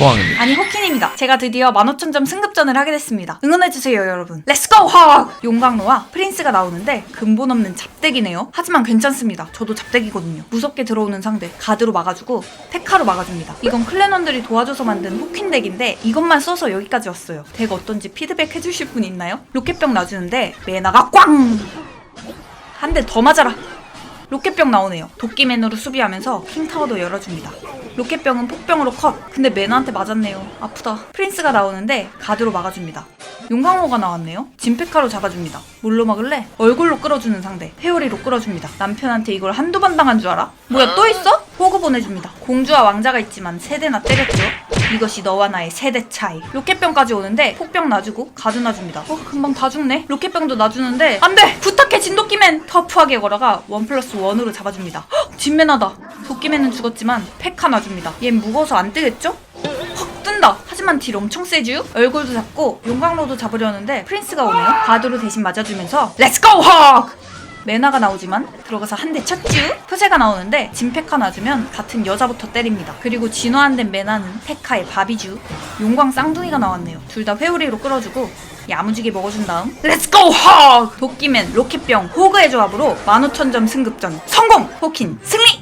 호황입니다. 아니 호키입니다. 제가 드디어 15,000점 승급전을 하게 됐습니다. 응원해주세요 여러분. 렛츠고 헉! 용광로와 프린스가 나오는데 근본 없는 잡대기네요. 하지만 괜찮습니다. 저도 잡대기거든요. 무섭게 들어오는 상대 가드로 막아주고 테카로 막아줍니다. 이건 클랜원들이 도와줘서 만든 호퀸 덱인데 이것만 써서 여기까지 왔어요. 덱 어떤지 피드백 해주실 분 있나요? 로켓병 놔주는데 메나가 꽝! 한 대 더 맞아라. 로켓병 나오네요. 도끼맨으로 수비하면서 킹타워도 열어줍니다. 로켓병은 폭병으로 컷. 근데 매너한테 맞았네요. 아프다. 프린스가 나오는데 가드로 막아줍니다. 용광로가 나왔네요. 진페카로 잡아줍니다. 뭘로 막을래? 얼굴로 끌어주는 상대. 회오리로 끌어줍니다. 남편한테 이걸 한두 번 당한 줄 알아? 뭐야 또 있어? 호그 보내줍니다. 공주와 왕자가 있지만 세대나 때렸죠. 이것이 너와 나의 세대 차이. 로켓병까지 오는데 폭병 놔주고 가드 놔줍니다. 어 금방 다 죽네. 로켓병도 놔주는데 안돼 부탁해 진도끼맨 터프하게 걸어가 원 플러스 원으로 잡아줍니다. 헉, 진맨하다. 도끼맨은 죽었지만 페카 놔줍니다. 얜 무거워서 안 뜨겠죠? 헉 뜬다. 하지만 딜 엄청 세죠? 얼굴도 잡고 용광로도 잡으려는데 프린스가 오네요. 가드로 대신 맞아주면서 렛츠고 헉! 메나가 나오지만 들어가서 한 대 쳤쥬? 표세가 나오는데 진페카 놔주면 같은 여자부터 때립니다. 그리고 진화한된 메나는 페카의 밥이쥬. 용광 쌍둥이가 나왔네요. 둘 다 회오리로 끌어주고 야무지게 먹어준 다음 렛츠고 헉! 도끼맨, 로켓병, 호그의 조합으로 15,000점 승급전 성공! 호킨 승리!